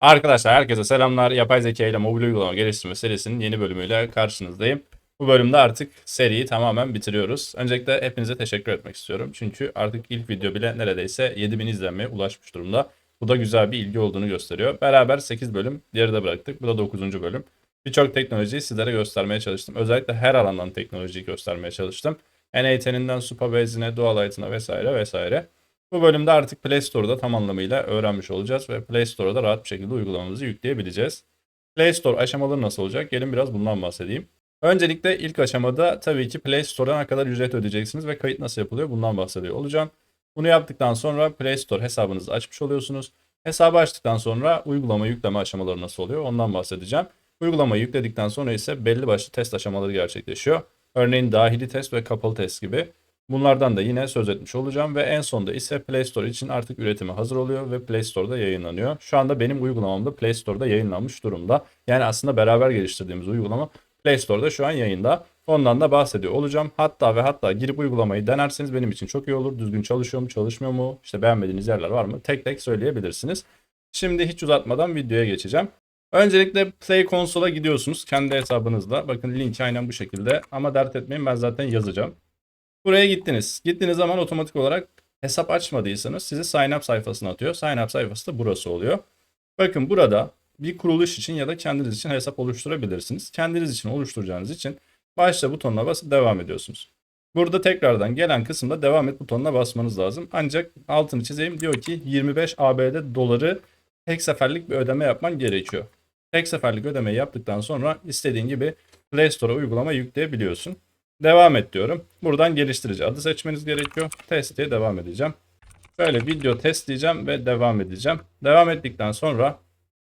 Arkadaşlar herkese selamlar. Yapay zeka ile mobil uygulama geliştirme serisinin yeni bölümüyle karşınızdayım. Bu bölümde artık seriyi tamamen bitiriyoruz. Öncelikle hepinize teşekkür etmek istiyorum. Çünkü artık ilk video bile neredeyse 7000 izlenmeye ulaşmış durumda. Bu da güzel bir ilgi olduğunu gösteriyor. Beraber 8 bölüm geride bıraktık. Bu da 9. bölüm. Birçok teknolojiyi sizlere göstermeye çalıştım. Özellikle her alandan teknolojiyi göstermeye çalıştım. N8'inden Superbase'ine, Dualight'ına vesaire vesaire. Bu bölümde artık Play Store'da tam anlamıyla öğrenmiş olacağız ve Play Store'da rahat bir şekilde uygulamamızı yükleyebileceğiz. Play Store aşamaları nasıl olacak? Gelin biraz bundan bahsedeyim. Öncelikle ilk aşamada tabii ki Play Store'a ne kadar ücret ödeyeceksiniz ve kayıt nasıl yapılıyor bundan bahsediyor olacağım. Bunu yaptıktan sonra Play Store hesabınızı açmış oluyorsunuz. Hesabı açtıktan sonra uygulama yükleme aşamaları nasıl oluyor ondan bahsedeceğim. Uygulamayı yükledikten sonra ise belli başlı test aşamaları gerçekleşiyor. Örneğin dahili test ve kapalı test gibi. Bunlardan da yine söz etmiş olacağım ve en sonunda ise Play Store için artık üretimi hazır oluyor ve Play Store'da yayınlanıyor. Şu anda benim uygulamam da Play Store'da yayınlanmış durumda. Yani aslında beraber geliştirdiğimiz uygulama Play Store'da şu an yayında. Ondan da bahsediyor olacağım. Hatta ve hatta girip uygulamayı denerseniz benim için çok iyi olur. Düzgün çalışıyor mu, çalışmıyor mu? İşte beğenmediğiniz yerler var mı? Tek tek söyleyebilirsiniz. Şimdi hiç uzatmadan videoya geçeceğim. Öncelikle Play Console'a gidiyorsunuz kendi hesabınızla. Bakın linki aynen bu şekilde ama dert etmeyin ben zaten yazacağım. Buraya gittiniz. Gittiğiniz zaman otomatik olarak hesap açmadıysanız sizi sign up sayfasına atıyor. Sign up sayfası da burası oluyor. Bakın burada bir kuruluş için ya da kendiniz için hesap oluşturabilirsiniz. Kendiniz için oluşturacağınız için başla butonuna basıp devam ediyorsunuz. Burada tekrardan gelen kısımda devam et butonuna basmanız lazım. Ancak altını çizeyim diyor ki 25 ABD doları tek seferlik bir ödeme yapman gerekiyor. Tek seferlik ödemeyi yaptıktan sonra istediğin gibi Play Store'a uygulama yükleyebiliyorsun. Devam et diyorum. Buradan geliştirici adı seçmeniz gerekiyor. Test diye devam edeceğim. Böyle video test diyeceğim ve devam edeceğim. Devam ettikten sonra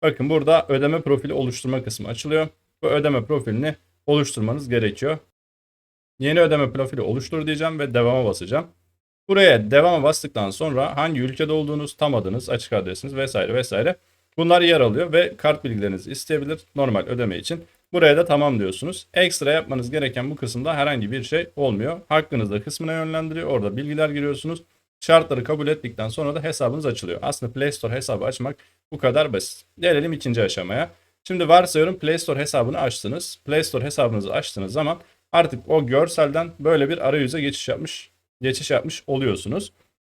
bakın burada ödeme profili oluşturma kısmı açılıyor. Bu ödeme profilini oluşturmanız gerekiyor. Yeni ödeme profili oluştur diyeceğim ve devama basacağım. Buraya devama bastıktan sonra hangi ülkede olduğunuz, tam adınız, açık adresiniz vesaire vesaire bunlar yer alıyor ve kart bilgilerinizi isteyebilir normal ödeme için. Buraya da tamam diyorsunuz. Ekstra yapmanız gereken bu kısımda herhangi bir şey olmuyor. Hakkınızda kısmına yönlendiriyor. Orada bilgiler giriyorsunuz. Şartları kabul ettikten sonra da hesabınız açılıyor. Aslında Play Store hesabı açmak bu kadar basit. Gelelim ikinci aşamaya. Şimdi varsayıyorum Play Store hesabını açtınız. Play Store hesabınızı açtığınız zaman artık o görselden böyle bir arayüze geçiş yapmış geçiş yapmış oluyorsunuz.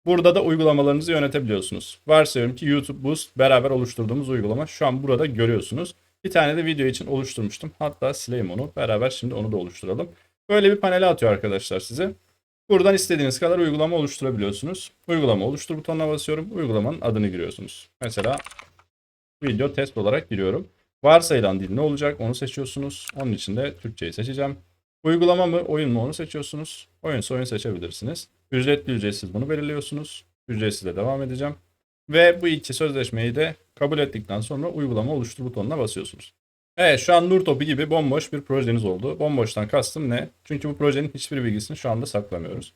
Burada da uygulamalarınızı yönetebiliyorsunuz. Varsayıyorum ki YouTube Boost beraber oluşturduğumuz uygulama şu an burada görüyorsunuz. Bir tane de video için oluşturmuştum. Hatta sileyim onu. Beraber şimdi onu da oluşturalım. Böyle bir panele atıyor arkadaşlar size. Buradan istediğiniz kadar uygulama oluşturabiliyorsunuz. Uygulama oluştur butonuna basıyorum. Uygulamanın adını giriyorsunuz. Mesela video test olarak giriyorum. Varsayılan dil ne olacak onu seçiyorsunuz. Onun için de Türkçeyi seçeceğim. Uygulama mı oyun mu onu seçiyorsunuz. Oyunsa oyun seçebilirsiniz. Ücretli ücretsiz bunu belirliyorsunuz. Ücretsiz de devam edeceğim. Ve bu iki sözleşmeyi de kabul ettikten sonra uygulama oluştur butonuna basıyorsunuz. Evet şu an nur topu gibi bomboş bir projeniz oldu. Bomboştan kastım ne? Çünkü bu projenin hiçbir bilgisini şu anda saklamıyoruz.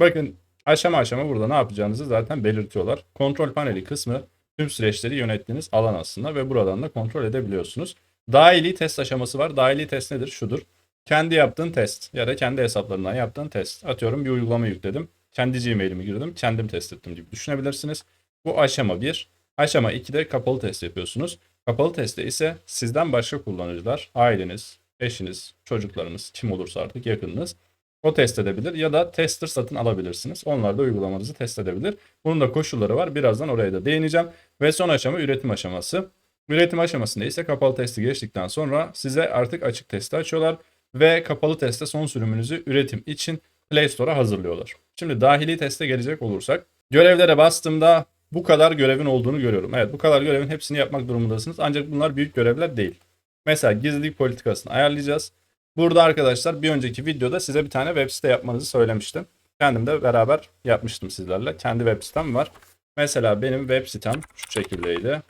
Bakın aşama aşama burada ne yapacağınızı zaten belirtiyorlar. Kontrol paneli kısmı tüm süreçleri yönettiğiniz alan aslında ve buradan da kontrol edebiliyorsunuz. Dahili test aşaması var. Dahili test nedir? Şudur. Kendi yaptığın test ya da kendi hesaplarından yaptığın test. Atıyorum bir uygulama yükledim. Kendi Gmail'imi girdim. Kendim test ettim gibi düşünebilirsiniz. Bu aşama 1. Aşama 2'de kapalı test yapıyorsunuz. Kapalı testte ise sizden başka kullanıcılar, aileniz, eşiniz, çocuklarınız, kim olursa artık yakınınız o test edebilir ya da tester satın alabilirsiniz. Onlar da uygulamanızı test edebilir. Bunun da koşulları var. Birazdan oraya da değineceğim. Ve son aşama üretim aşaması. Üretim aşamasında ise kapalı testi geçtikten sonra size artık açık testi açıyorlar ve kapalı teste son sürümünüzü üretim için Play Store'a hazırlıyorlar. Şimdi dahili teste gelecek olursak görevlere bastığımda bu kadar görevin olduğunu görüyorum. Evet bu kadar görevin hepsini yapmak durumundasınız. Ancak bunlar büyük görevler değil. Mesela gizlilik politikasını ayarlayacağız. Burada arkadaşlar bir önceki videoda size bir tane web site yapmanızı söylemiştim. Kendim de beraber yapmıştım sizlerle. Kendi web sitem var. Mesela benim web sitem şu şekildeydi.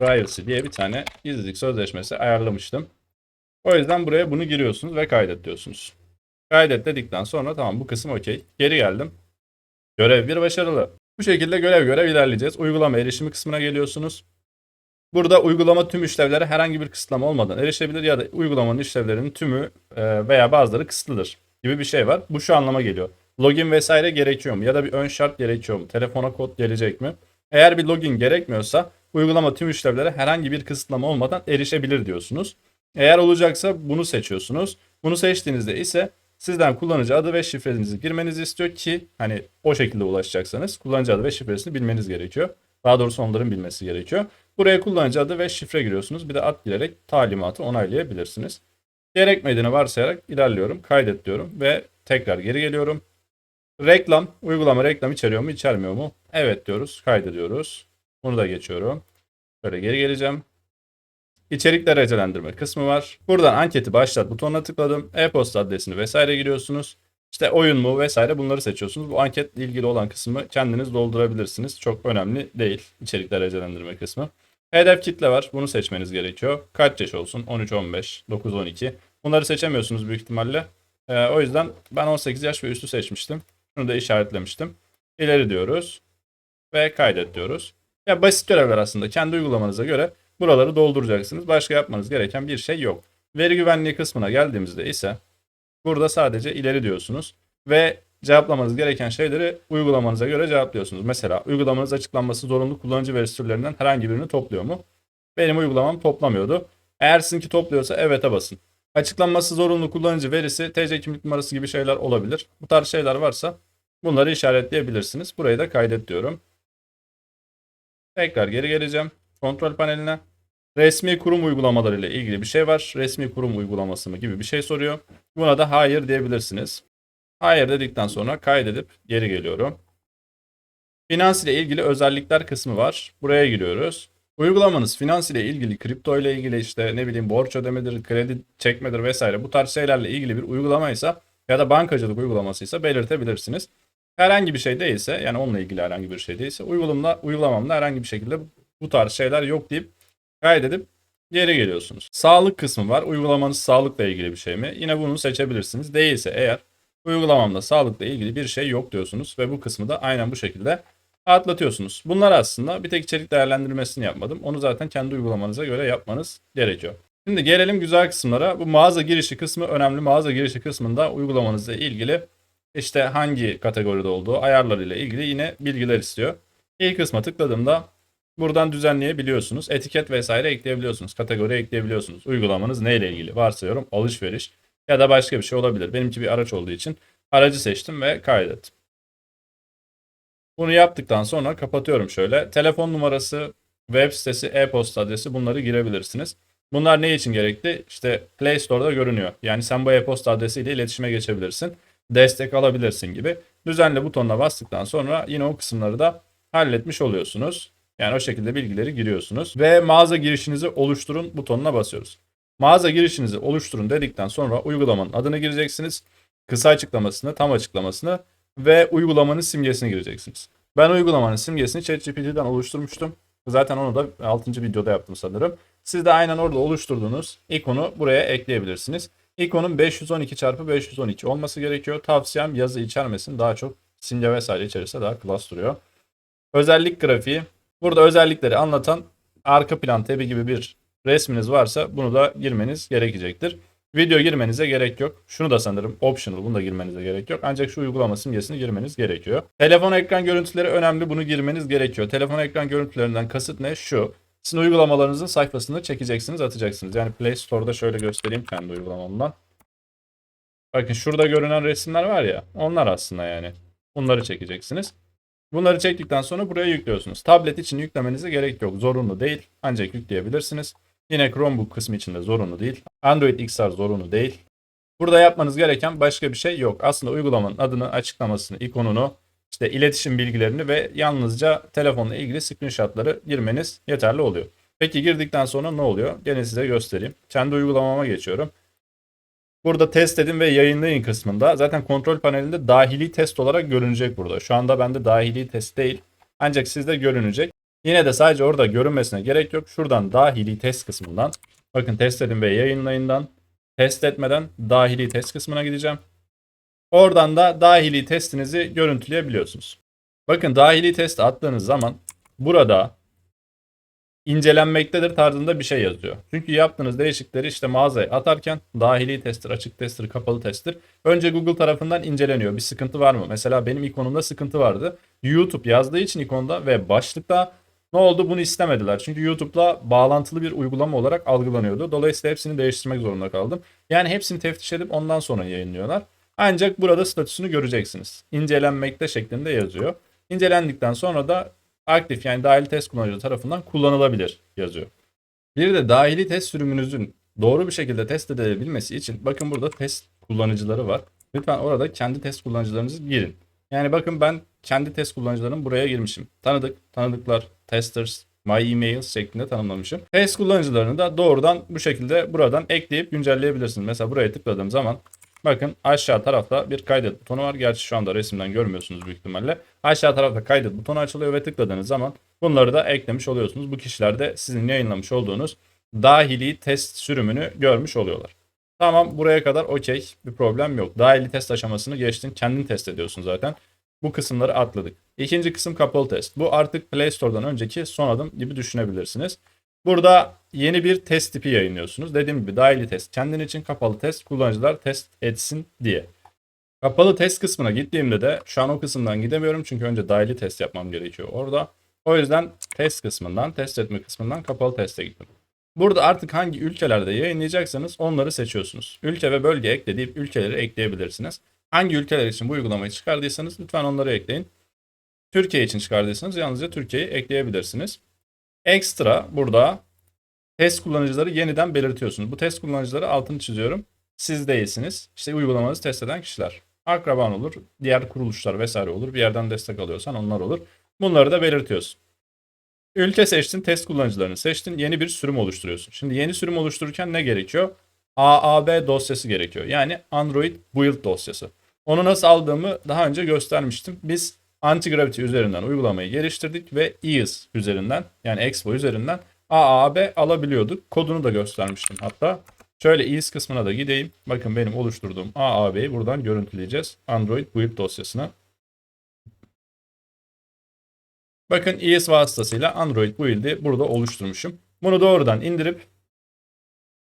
Privacy diye bir tane gizlilik sözleşmesi ayarlamıştım. O yüzden buraya bunu giriyorsunuz ve kaydet diyorsunuz. Kaydet dedikten sonra tamam bu kısım okey. Geri geldim. Görev bir başarılı. Şekilde görev görev ilerleyeceğiz. Uygulama erişimi kısmına geliyorsunuz. Burada uygulama tüm işlevlere herhangi bir kısıtlama olmadan erişebilir ya da uygulamanın işlevlerinin tümü e, veya bazıları kısıtlıdır gibi bir şey var. Bu şu anlama geliyor. Login vesaire gerekiyor mu? Ya da bir ön şart gerekiyor mu? Telefona kod gelecek mi? Eğer bir login gerekmiyorsa uygulama tüm işlevlere herhangi bir kısıtlama olmadan erişebilir diyorsunuz. Eğer olacaksa bunu seçiyorsunuz. Bunu seçtiğinizde ise sizden kullanıcı adı ve şifrenizi girmenizi istiyor ki hani o şekilde ulaşacaksanız kullanıcı adı ve şifresini bilmeniz gerekiyor. Daha doğrusu onların bilmesi gerekiyor. Buraya kullanıcı adı ve şifre giriyorsunuz. Bir de ad girerek talimatı onaylayabilirsiniz. Gerekmediğini varsayarak ilerliyorum. Kaydet diyorum ve tekrar geri geliyorum. Reklam, uygulama reklam içeriyor mu içermiyor mu? Evet diyoruz. Kaydediyoruz. Bunu da geçiyorum. Böyle geri geleceğim. İçerik derecelendirme kısmı var. Buradan anketi başlat butonuna tıkladım. E-posta adresini vesaire giriyorsunuz. İşte oyun mu vesaire bunları seçiyorsunuz. Bu anketle ilgili olan kısmı kendiniz doldurabilirsiniz. Çok önemli değil içerik derecelendirme kısmı. Hedef kitle var. Bunu seçmeniz gerekiyor. Kaç yaş olsun? 13, 15, 9, 12. Bunları seçemiyorsunuz büyük ihtimalle. Ee, o yüzden ben 18 yaş ve üstü seçmiştim. Şunu da işaretlemiştim. İleri diyoruz. Ve kaydet diyoruz. Ya basit görevler aslında. Kendi uygulamanıza göre buraları dolduracaksınız. Başka yapmanız gereken bir şey yok. Veri güvenliği kısmına geldiğimizde ise burada sadece ileri diyorsunuz. Ve cevaplamanız gereken şeyleri uygulamanıza göre cevaplıyorsunuz. Mesela uygulamanız açıklanması zorunlu kullanıcı veri türlerinden herhangi birini topluyor mu? Benim uygulamam toplamıyordu. Eğer sizinki topluyorsa evet'e basın. Açıklanması zorunlu kullanıcı verisi, TC kimlik numarası gibi şeyler olabilir. Bu tarz şeyler varsa bunları işaretleyebilirsiniz. Burayı da kaydet diyorum. Tekrar geri geleceğim kontrol paneline. Resmi kurum uygulamaları ile ilgili bir şey var. Resmi kurum uygulaması mı gibi bir şey soruyor. Buna da hayır diyebilirsiniz. Hayır dedikten sonra kaydedip geri geliyorum. Finans ile ilgili özellikler kısmı var. Buraya giriyoruz. Uygulamanız finans ile ilgili, kripto ile ilgili işte ne bileyim borç ödemedir, kredi çekmedir vesaire bu tarz şeylerle ilgili bir uygulamaysa ya da bankacılık uygulamasıysa belirtebilirsiniz. Herhangi bir şey değilse yani onunla ilgili herhangi bir şey değilse uygulamamda, uygulamamda herhangi bir şekilde bu tarz şeyler yok deyip kaydedip geri geliyorsunuz. Sağlık kısmı var. Uygulamanız sağlıkla ilgili bir şey mi? Yine bunu seçebilirsiniz. Değilse eğer uygulamamda sağlıkla ilgili bir şey yok diyorsunuz ve bu kısmı da aynen bu şekilde atlatıyorsunuz. Bunlar aslında bir tek içerik değerlendirmesini yapmadım. Onu zaten kendi uygulamanıza göre yapmanız gerekiyor. Şimdi gelelim güzel kısımlara. Bu mağaza girişi kısmı önemli. Mağaza girişi kısmında uygulamanızla ilgili işte hangi kategoride olduğu ayarlarıyla ilgili yine bilgiler istiyor. İlk kısma tıkladığımda buradan düzenleyebiliyorsunuz. Etiket vesaire ekleyebiliyorsunuz. Kategori ekleyebiliyorsunuz. Uygulamanız neyle ilgili? Varsayıyorum alışveriş ya da başka bir şey olabilir. Benimki bir araç olduğu için aracı seçtim ve kaydettim. Bunu yaptıktan sonra kapatıyorum şöyle. Telefon numarası, web sitesi, e-posta adresi bunları girebilirsiniz. Bunlar ne için gerekli? İşte Play Store'da görünüyor. Yani sen bu e-posta adresiyle iletişime geçebilirsin. Destek alabilirsin gibi. Düzenle butonuna bastıktan sonra yine o kısımları da halletmiş oluyorsunuz. Yani o şekilde bilgileri giriyorsunuz. Ve mağaza girişinizi oluşturun butonuna basıyoruz. Mağaza girişinizi oluşturun dedikten sonra uygulamanın adını gireceksiniz. Kısa açıklamasını, tam açıklamasını ve uygulamanın simgesini gireceksiniz. Ben uygulamanın simgesini ChatGPT'den oluşturmuştum. Zaten onu da 6. videoda yaptım sanırım. Siz de aynen orada oluşturduğunuz ikonu buraya ekleyebilirsiniz. İkonun 512 x 512 olması gerekiyor. Tavsiyem yazı içermesin. Daha çok simge vesaire içerirse daha klas duruyor. Özellik grafiği. Burada özellikleri anlatan arka plan tabi gibi bir resminiz varsa bunu da girmeniz gerekecektir. Video girmenize gerek yok. Şunu da sanırım optional bunu da girmenize gerek yok. Ancak şu uygulama simgesini girmeniz gerekiyor. Telefon ekran görüntüleri önemli bunu girmeniz gerekiyor. Telefon ekran görüntülerinden kasıt ne? Şu. Sizin uygulamalarınızın sayfasını çekeceksiniz atacaksınız. Yani Play Store'da şöyle göstereyim kendi uygulamamdan. Bakın şurada görünen resimler var ya onlar aslında yani. Bunları çekeceksiniz. Bunları çektikten sonra buraya yüklüyorsunuz. Tablet için yüklemenize gerek yok. Zorunlu değil. Ancak yükleyebilirsiniz. Yine Chromebook kısmı için de zorunlu değil. Android XR zorunlu değil. Burada yapmanız gereken başka bir şey yok. Aslında uygulamanın adını, açıklamasını, ikonunu, işte iletişim bilgilerini ve yalnızca telefonla ilgili screenshotları girmeniz yeterli oluyor. Peki girdikten sonra ne oluyor? Gene size göstereyim. Kendi uygulamama geçiyorum. Burada test edin ve yayınlayın kısmında zaten kontrol panelinde dahili test olarak görünecek burada. Şu anda bende dahili test değil. Ancak sizde görünecek. Yine de sadece orada görünmesine gerek yok. Şuradan dahili test kısmından bakın test edin ve yayınlayından test etmeden dahili test kısmına gideceğim. Oradan da dahili testinizi görüntüleyebiliyorsunuz. Bakın dahili test attığınız zaman burada incelenmektedir tarzında bir şey yazıyor. Çünkü yaptığınız değişikleri işte mağazaya atarken dahili tester, açık tester, kapalı tester önce Google tarafından inceleniyor. Bir sıkıntı var mı? Mesela benim ikonumda sıkıntı vardı. YouTube yazdığı için ikonda ve başlıkta ne oldu bunu istemediler. Çünkü YouTube'la bağlantılı bir uygulama olarak algılanıyordu. Dolayısıyla hepsini değiştirmek zorunda kaldım. Yani hepsini teftiş edip ondan sonra yayınlıyorlar. Ancak burada statüsünü göreceksiniz. İncelenmekte şeklinde yazıyor. İncelendikten sonra da aktif yani dahili test kullanıcı tarafından kullanılabilir yazıyor. Bir de dahili test sürümünüzün doğru bir şekilde test edilebilmesi için bakın burada test kullanıcıları var. Lütfen orada kendi test kullanıcılarınızı girin. Yani bakın ben kendi test kullanıcılarım buraya girmişim. Tanıdık, tanıdıklar, testers, my emails şeklinde tanımlamışım. Test kullanıcılarını da doğrudan bu şekilde buradan ekleyip güncelleyebilirsiniz. Mesela buraya tıkladığım zaman bakın aşağı tarafta bir kaydet butonu var. Gerçi şu anda resimden görmüyorsunuz büyük ihtimalle. Aşağı tarafta kaydet butonu açılıyor ve tıkladığınız zaman bunları da eklemiş oluyorsunuz. Bu kişiler de sizin yayınlamış olduğunuz dahili test sürümünü görmüş oluyorlar. Tamam buraya kadar okey bir problem yok. Dahili test aşamasını geçtin kendin test ediyorsun zaten. Bu kısımları atladık. İkinci kısım kapalı test. Bu artık Play Store'dan önceki son adım gibi düşünebilirsiniz. Burada yeni bir test tipi yayınlıyorsunuz. Dediğim gibi dahili test kendin için kapalı test kullanıcılar test etsin diye. Kapalı test kısmına gittiğimde de şu an o kısımdan gidemiyorum çünkü önce dahili test yapmam gerekiyor orada. O yüzden test kısmından, test etme kısmından kapalı teste gittim. Burada artık hangi ülkelerde yayınlayacaksanız onları seçiyorsunuz. Ülke ve bölge ekle deyip ülkeleri ekleyebilirsiniz. Hangi ülkeler için bu uygulamayı çıkardıysanız lütfen onları ekleyin. Türkiye için çıkardıysanız yalnızca Türkiye'yi ekleyebilirsiniz. Ekstra burada test kullanıcıları yeniden belirtiyorsunuz. Bu test kullanıcıları altını çiziyorum. Siz değilsiniz. İşte uygulamanızı test eden kişiler. Akraban olur, diğer kuruluşlar vesaire olur. Bir yerden destek alıyorsan onlar olur. Bunları da belirtiyorsun. Ülke seçtin, test kullanıcılarını seçtin, yeni bir sürüm oluşturuyorsun. Şimdi yeni sürüm oluştururken ne gerekiyor? AAB dosyası gerekiyor. Yani Android Build dosyası. Onu nasıl aldığımı daha önce göstermiştim. Biz Anti-Gravity üzerinden uygulamayı geliştirdik ve EAS üzerinden yani Expo üzerinden AAB alabiliyorduk. Kodunu da göstermiştim hatta. Şöyle EAS kısmına da gideyim. Bakın benim oluşturduğum AAB'yi buradan görüntüleyeceğiz. Android Build dosyasına. Bakın EAS vasıtasıyla Android Build'i burada oluşturmuşum. Bunu doğrudan indirip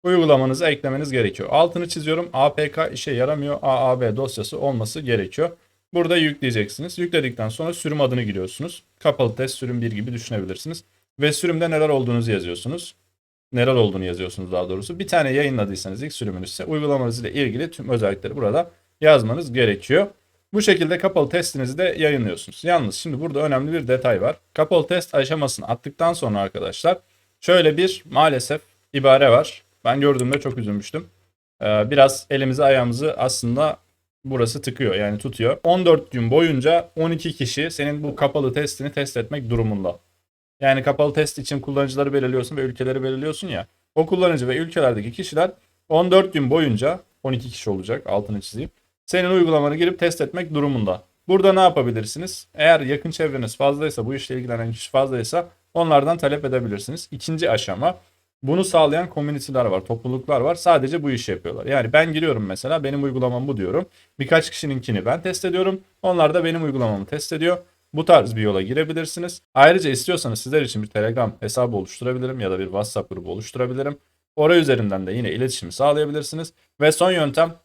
uygulamanıza eklemeniz gerekiyor. Altını çiziyorum. APK işe yaramıyor. AAB dosyası olması gerekiyor. Burada yükleyeceksiniz. Yükledikten sonra sürüm adını giriyorsunuz. Kapalı test sürüm 1 gibi düşünebilirsiniz. Ve sürümde neler olduğunuzu yazıyorsunuz. Neler olduğunu yazıyorsunuz daha doğrusu. Bir tane yayınladıysanız ilk sürümünüz ise uygulamanız ile ilgili tüm özellikleri burada yazmanız gerekiyor. Bu şekilde kapalı testinizi de yayınlıyorsunuz. Yalnız şimdi burada önemli bir detay var. Kapalı test aşamasını attıktan sonra arkadaşlar şöyle bir maalesef ibare var. Ben gördüğümde çok üzülmüştüm. Ee, biraz elimizi ayağımızı aslında burası tıkıyor yani tutuyor. 14 gün boyunca 12 kişi senin bu kapalı testini test etmek durumunda. Yani kapalı test için kullanıcıları belirliyorsun ve ülkeleri belirliyorsun ya. O kullanıcı ve ülkelerdeki kişiler 14 gün boyunca 12 kişi olacak altını çizeyim. Senin uygulamanı girip test etmek durumunda. Burada ne yapabilirsiniz? Eğer yakın çevreniz fazlaysa, bu işle ilgilenen kişi fazlaysa onlardan talep edebilirsiniz. İkinci aşama bunu sağlayan komüniteler var, topluluklar var. Sadece bu işi yapıyorlar. Yani ben giriyorum mesela benim uygulamam bu diyorum. Birkaç kişininkini ben test ediyorum. Onlar da benim uygulamamı test ediyor. Bu tarz bir yola girebilirsiniz. Ayrıca istiyorsanız sizler için bir Telegram hesabı oluşturabilirim ya da bir WhatsApp grubu oluşturabilirim. Oraya üzerinden de yine iletişimi sağlayabilirsiniz. Ve son yöntem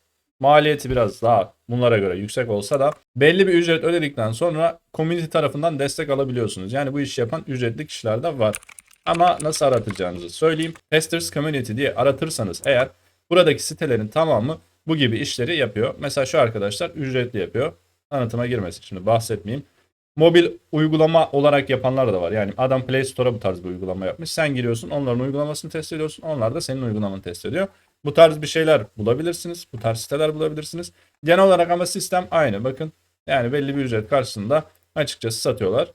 maliyeti biraz daha bunlara göre yüksek olsa da belli bir ücret ödedikten sonra community tarafından destek alabiliyorsunuz. Yani bu işi yapan ücretli kişiler de var. Ama nasıl aratacağınızı söyleyeyim. Testers Community diye aratırsanız eğer buradaki sitelerin tamamı bu gibi işleri yapıyor. Mesela şu arkadaşlar ücretli yapıyor. Tanıtıma girmesin şimdi bahsetmeyeyim. Mobil uygulama olarak yapanlar da var. Yani adam Play Store'a bu tarz bir uygulama yapmış. Sen giriyorsun onların uygulamasını test ediyorsun. Onlar da senin uygulamanı test ediyor. Bu tarz bir şeyler bulabilirsiniz. Bu tarz siteler bulabilirsiniz. Genel olarak ama sistem aynı. Bakın yani belli bir ücret karşısında açıkçası satıyorlar.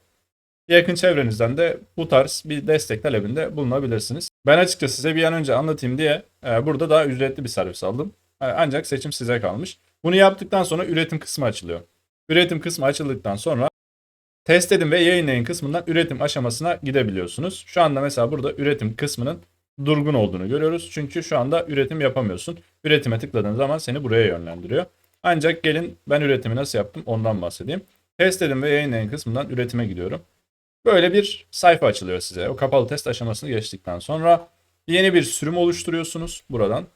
Yakın çevrenizden de bu tarz bir destek talebinde bulunabilirsiniz. Ben açıkçası size bir an önce anlatayım diye e, burada daha ücretli bir servis aldım. E, ancak seçim size kalmış. Bunu yaptıktan sonra üretim kısmı açılıyor. Üretim kısmı açıldıktan sonra test edin ve yayınlayın kısmından üretim aşamasına gidebiliyorsunuz. Şu anda mesela burada üretim kısmının durgun olduğunu görüyoruz. Çünkü şu anda üretim yapamıyorsun. Üretime tıkladığın zaman seni buraya yönlendiriyor. Ancak gelin ben üretimi nasıl yaptım ondan bahsedeyim. Test edin ve yayınlayın kısmından üretime gidiyorum. Böyle bir sayfa açılıyor size. O kapalı test aşamasını geçtikten sonra yeni bir sürüm oluşturuyorsunuz buradan.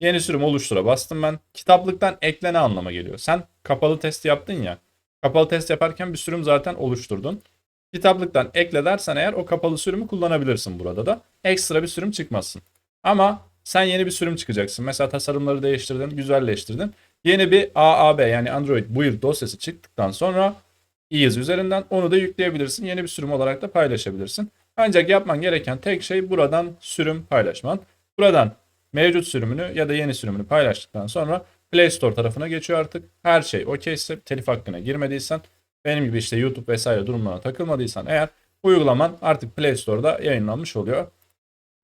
Yeni sürüm oluştura bastım ben. Kitaplıktan eklene anlama geliyor. Sen kapalı test yaptın ya. Kapalı test yaparken bir sürüm zaten oluşturdun. Kitaplıktan ekle dersen eğer o kapalı sürümü kullanabilirsin burada da. Ekstra bir sürüm çıkmazsın. Ama sen yeni bir sürüm çıkacaksın. Mesela tasarımları değiştirdin, güzelleştirdin. Yeni bir AAB yani Android build dosyası çıktıktan sonra iYazı üzerinden onu da yükleyebilirsin. Yeni bir sürüm olarak da paylaşabilirsin. Ancak yapman gereken tek şey buradan sürüm paylaşman. Buradan mevcut sürümünü ya da yeni sürümünü paylaştıktan sonra Play Store tarafına geçiyor artık. Her şey okeyse telif hakkına girmediysen benim gibi işte YouTube vesaire durumlarına takılmadıysan eğer uygulaman artık Play Store'da yayınlanmış oluyor.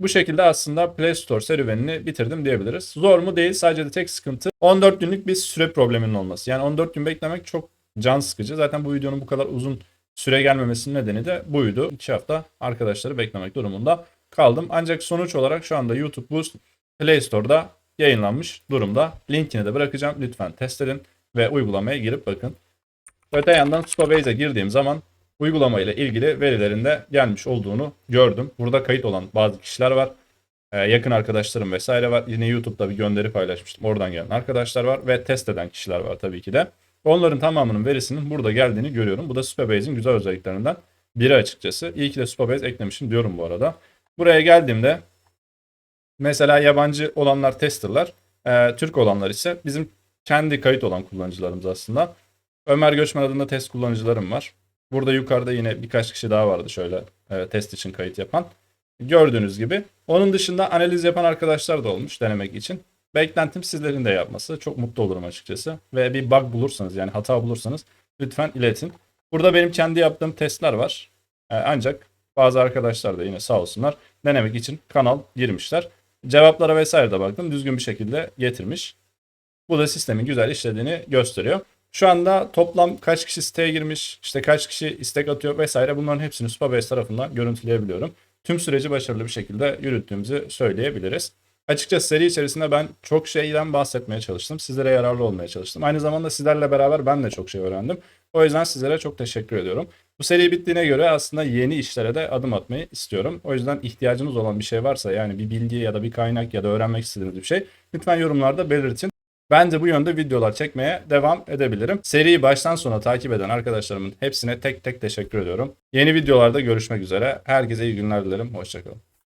Bu şekilde aslında Play Store serüvenini bitirdim diyebiliriz. Zor mu değil sadece de tek sıkıntı 14 günlük bir süre probleminin olması. Yani 14 gün beklemek çok can sıkıcı. Zaten bu videonun bu kadar uzun süre gelmemesinin nedeni de buydu. 2 hafta arkadaşları beklemek durumunda kaldım. Ancak sonuç olarak şu anda YouTube Boost Play Store'da yayınlanmış durumda. Linkini de bırakacağım. Lütfen test edin ve uygulamaya girip bakın. Öte yandan Superbase'e girdiğim zaman uygulama ile ilgili verilerinde gelmiş olduğunu gördüm. Burada kayıt olan bazı kişiler var. Ee, yakın arkadaşlarım vesaire var. Yine YouTube'da bir gönderi paylaşmıştım. Oradan gelen arkadaşlar var ve test eden kişiler var tabii ki de. Onların tamamının verisinin burada geldiğini görüyorum. Bu da Superbase'in güzel özelliklerinden biri açıkçası. İyi ki de Superbase eklemişim diyorum bu arada. Buraya geldiğimde mesela yabancı olanlar testerlar, e, Türk olanlar ise bizim kendi kayıt olan kullanıcılarımız aslında. Ömer Göçmen adında test kullanıcılarım var. Burada yukarıda yine birkaç kişi daha vardı şöyle e, test için kayıt yapan. Gördüğünüz gibi. Onun dışında analiz yapan arkadaşlar da olmuş denemek için. Beklentim sizlerin de yapması. Çok mutlu olurum açıkçası. Ve bir bug bulursanız yani hata bulursanız lütfen iletin. Burada benim kendi yaptığım testler var. E, ancak bazı arkadaşlar da yine sağ olsunlar denemek için kanal girmişler. Cevaplara vesaire de baktım. Düzgün bir şekilde getirmiş. Bu da sistemin güzel işlediğini gösteriyor. Şu anda toplam kaç kişi siteye girmiş, işte kaç kişi istek atıyor vesaire bunların hepsini Supabase tarafından görüntüleyebiliyorum. Tüm süreci başarılı bir şekilde yürüttüğümüzü söyleyebiliriz. Açıkçası seri içerisinde ben çok şeyden bahsetmeye çalıştım. Sizlere yararlı olmaya çalıştım. Aynı zamanda sizlerle beraber ben de çok şey öğrendim. O yüzden sizlere çok teşekkür ediyorum. Bu seri bittiğine göre aslında yeni işlere de adım atmayı istiyorum. O yüzden ihtiyacınız olan bir şey varsa yani bir bilgi ya da bir kaynak ya da öğrenmek istediğiniz bir şey lütfen yorumlarda belirtin. Ben de bu yönde videolar çekmeye devam edebilirim. Seriyi baştan sona takip eden arkadaşlarımın hepsine tek tek teşekkür ediyorum. Yeni videolarda görüşmek üzere. Herkese iyi günler dilerim. Hoşçakalın.